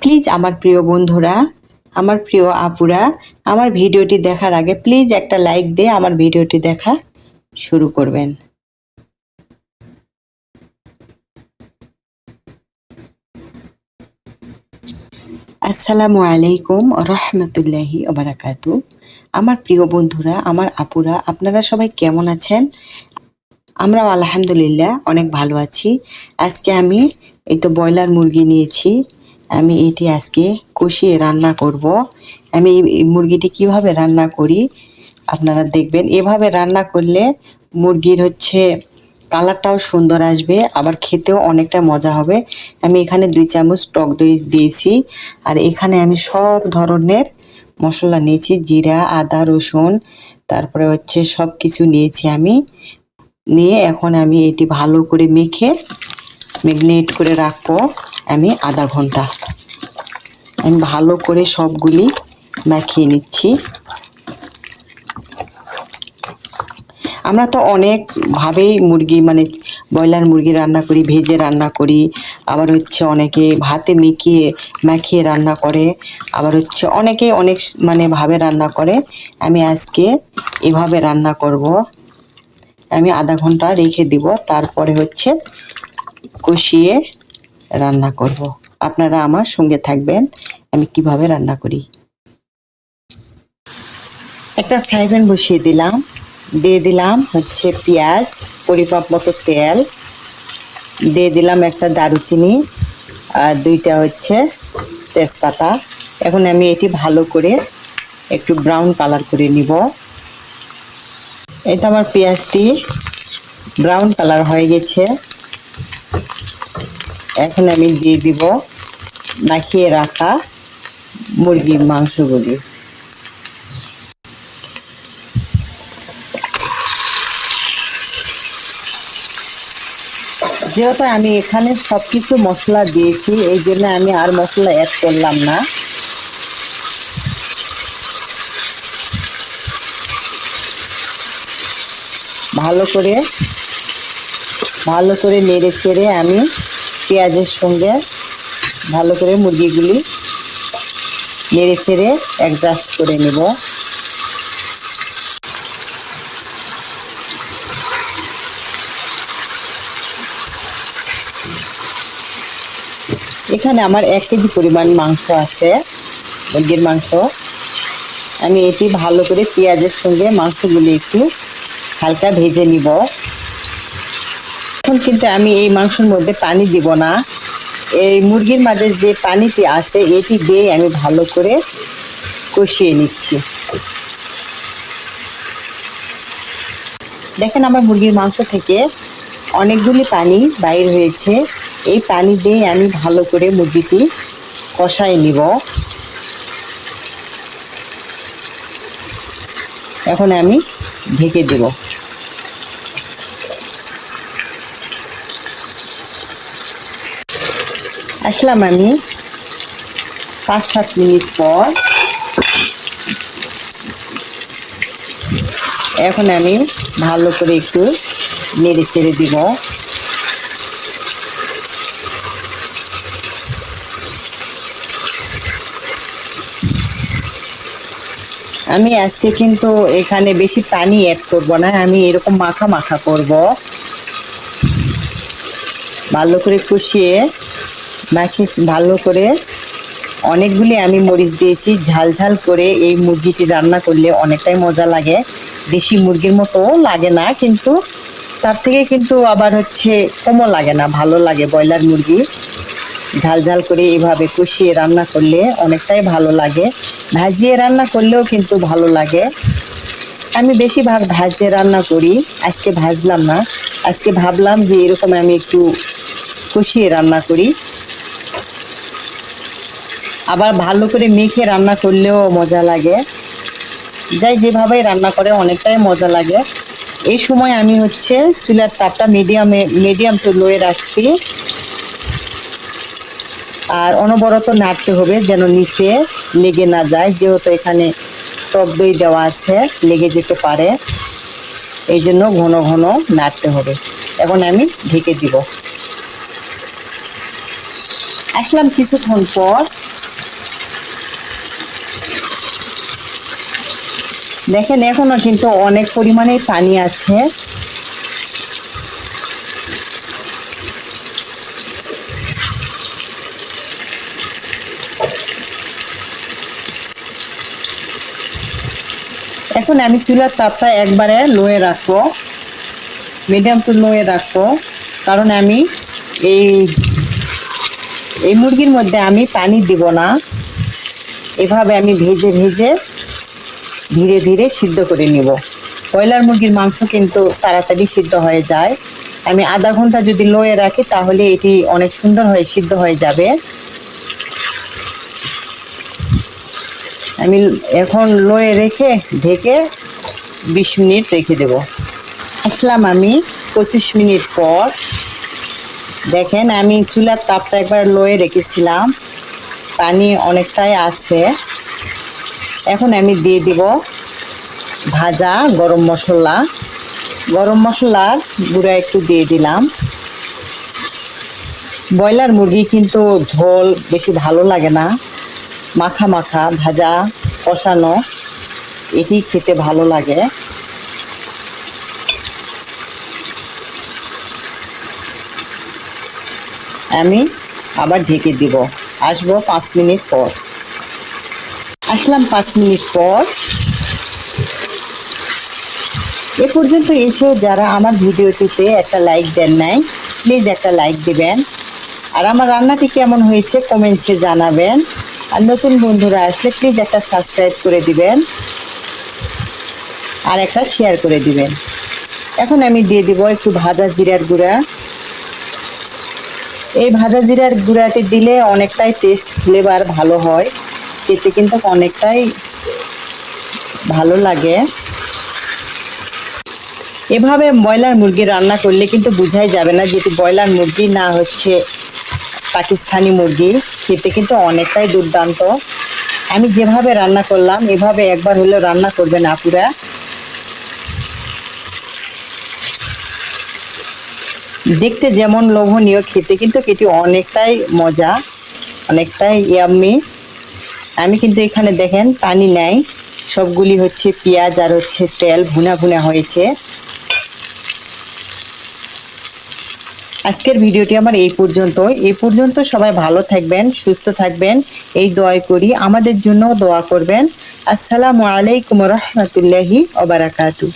Please আমার প্রিয় বন্ধুরা, আমার প্রিয় আপুরা, আমার ভিডিওটি দেখার আগে প্লিজ একটা লাইক দিয়ে আমার ভিডিওটি দেখা শুরু করবেন। আসসালামু আলাইকুম রহমতুল্লাহি ওবারাকাতু আমার প্রিয় বন্ধুরা, আমার আপুরা, আপনারা সবাই কেমন আছেন? আমরাও আলহামদুলিল্লাহ অনেক ভালো আছি। আজকে আমি এই তো ব্রয়লার মুরগি নিয়েছি। আমি এটি আজকে কষিয়ে রান্না করব। আমি মুরগিটি কীভাবে রান্না করি আপনারা দেখবেন। এভাবে রান্না করলে মুরগির হচ্ছে কালারটাও সুন্দর আসবে, আবার খেতেও অনেকটা মজা হবে। আমি এখানে দুই চামচ টক দই দিয়েছি, আর এখানে আমি সব ধরনের মশলা নিয়েছি, জিরা, আদা, রসুন, তারপরে হচ্ছে সব কিছু নিয়েছি আমি। নিয়ে এখন আমি এটি ভালো করে মেখে ম্যাগনেট করে রাখব আমি আধা ঘণ্টা। আমি ভালো করে সবগুলি মাখিয়ে নিচ্ছি। আমরা তো অনেকভাবেই মুরগি মানে ব্রয়লার মুরগি রান্না করি, ভেজে রান্না করি, আবার হচ্ছে অনেকে ভাতে মেখিয়ে, মাখিয়ে রান্না করে, আবার হচ্ছে অনেকে অনেক মানে ভাবে রান্না করে। আমি আজকে এভাবে রান্না করব। আমি আধা ঘণ্টা রেখে দিব, তারপরে হচ্ছে কষিয়ে রান্না করব। আপনারা আমার সঙ্গে থাকবেন। আমি কীভাবে রান্না করি? একটা ফ্রাই প্যান বসিয়ে দিলাম। দিয়ে দিলাম হচ্ছে পেঁয়াজ, পরিমাপ মতো তেল। দিয়ে দিলাম একটা দারুচিনি আর দুইটা হচ্ছে তেজপাতা। এখন আমি এটি ভালো করে একটু ব্রাউন কালার করে নিব। এটা আমার পেঁয়াজটি ব্রাউন কালার হয়ে গেছে। এখন আমি দিয়ে দিব মাখিয়ে রাখা মুরগির মাংসগুলি যেহেতু আমি এখানে সব কিছু মশলা দিয়েছি, এই জন্য আমি আর মশলা অ্যাড করলাম না। ভালো করে ভালো করে নেড়ে চেড়ে আমি পেঁয়াজের সঙ্গে ভালো করে মুরগিগুলি নেড়ে চেড়ে অ্যাডজাস্ট করে নেব। এখানে আমার এক কেজি পরিমাণ মাংস আছে, মুরগির মাংস। আমি এটি ভালো করে পেঁয়াজের সঙ্গে মাংসগুলি একটু হালকা ভেজে নিব। এখন কিন্তু আমি এই মাংসের মধ্যে পানি দিব না। এই মুরগির মাঝে যে পানিটি আসে, এটি দিয়ে আমি ভালো করে কষিয়ে নিচ্ছি। দেখেন আমার মুরগির মাংস থেকে অনেকগুলি পানি বাইর হয়েছে। এই পানি দিয়ে আমি ভালো করে মুরগিটি কষাই নিব। এখন আমি ঢেকে দেব। আসলাম আমি পাঁচ, সাত মিনিট পর। এখন আমি ভালো করে একটু নেড়ে চেড়ে দিব। আমি আজকে কিন্তু এখানে বেশি পানি অ্যাড করব না, আমি এরকম মাখা মাখা করব। ভালো করে কষিয়ে মাখি ভালো করে অনেকগুলি আমি মরিচ দিয়েছি। ঝাল ঝাল করে এই মুরগিটি রান্না করলে অনেকটাই মজা লাগে। দেশি মুরগির মতো লাগে না, কিন্তু তার থেকে কিন্তু আবার হচ্ছে কমও লাগে না, ভালো লাগে ব্রয়লার মুরগি। ঝাল ঝাল করে এভাবে কষিয়ে রান্না করলে অনেকটাই ভালো লাগে। ভাজিয়ে রান্না করলেও কিন্তু ভালো লাগে। আমি বেশিরভাগ ভাজিয়ে রান্না করি, আজকে ভাজলাম না। আজকে ভাবলাম যে এরকম আমি একটু কষিয়ে রান্না করি। আবার ভালো করে মেখে রান্না করলেও মজা লাগে। যাই যেভাবে রান্না করে অনেকটাই মজা লাগে। এই সময় আমি হচ্ছে চুলার তাপটা মিডিয়ামে মিডিয়াম টু লোয়ে রাখছি। আর অনবরত নাড়তে হবে যেন নিচে লেগে না যায়, যেহেতু এখানে টক দই দেওয়া আছে, লেগে যেতে পারে। এই জন্য ঘন ঘন নাড়তে হবে। এখন আমি ঢেকে দিব। আসলাম কিছুক্ষণ পর। দেখেন, এখনও কিন্তু অনেক পরিমাণে পানি আছে। এখন আমি চুলার তাপটা একবারে লোয়ে রাখব। মিডিয়াম টু লোয়ে রাখব। কারণ আমি এই এই মুরগির মধ্যে আমি পানি দিব না। এভাবে আমি ভেজে ভেজে ধীরে ধীরে সিদ্ধ করে নিব। ব্রয়লার মুরগির মাংস কিন্তু তাড়াতাড়ি সিদ্ধ হয়ে যায়। আমি আধা ঘণ্টা যদি লোয়ে রাখি, তাহলে এটি অনেক সুন্দর হয়ে সিদ্ধ হয়ে যাবে। আমি এখন লোয়ে রেখে ঢেকে বিশ মিনিট রেখে দেব। আসলাম আমি পঁচিশ মিনিট পর। দেখেন আমি চুলার তাপটা একবার লোয়ে রেখেছিলাম। পানি অনেকটাই আছে। এখন আমি দিয়ে দিব ভাজা গরম মশলা। গরম মশলার গুঁড়া একটু দিয়ে দিলাম। ব্রয়লার মুরগি কিন্তু ঝোল বেশি ভালো লাগে না। মাখা মাখা, ভাজা, কষানো, এটি খেতে ভালো লাগে। আমি আবার ঢেকে দিব। আসব পাঁচ মিনিট পর। আসলাম পাঁচ মিনিট পর। এ পর্যন্ত এসেও যারা আমার ভিডিওটিতে একটা লাইক দেন নাই প্লিজ একটা লাইক দেবেন। আর আমার রান্নাটি কেমন হয়েছে কমেন্টসে জানাবেন। আর নতুন বন্ধুরা আসলে প্লিজ একটা সাবস্ক্রাইব করে দিবেন। আর একটা শেয়ার করে দিবেন। এখন আমি দিয়ে দিব একটু ভাজা জিরার গুঁড়া। এই ভাজা জিরার গুঁড়াটি দিলে অনেকটাই টেস্ট ফ্লেভার ভালো হয়। খেতে কিন্তু অনেকটাই ভালো লাগে। এভাবে ব্রয়লার মুরগি রান্না করলে কিন্তু বোঝাই যাবে না যেটি ব্রয়লার মুরগি না হচ্ছে পাকিস্তানি মুরগি, খেতে কিন্তু অনেকটাই দুর্দান্ত। আমি যেভাবে রান্না করলাম, এভাবে একবার হলেও রান্না করবেন আপুরা। দেখতে যেমন লোভনীয়, খেতে কিন্তু এটি অনেকটাই মজা, অনেকটাই ইয়াম্মি আমি কিন্তু এখানে দেখেন, পানি নেই। সবগুলি হচ্ছে পেঁয়াজ আর হচ্ছে তেল ভুনা ভুনা হয়েছে। আজকের ভিডিওটি আমার এই পর্যন্ত। এই পর্যন্ত সবাই ভালো থাকবেন, সুস্থ থাকবেন। এই দোয়া করি। আমাদের জন্য দোয়া করবেন। আসসালামু আলাইকুম রহমতুল্লাহি ওবারাকাতু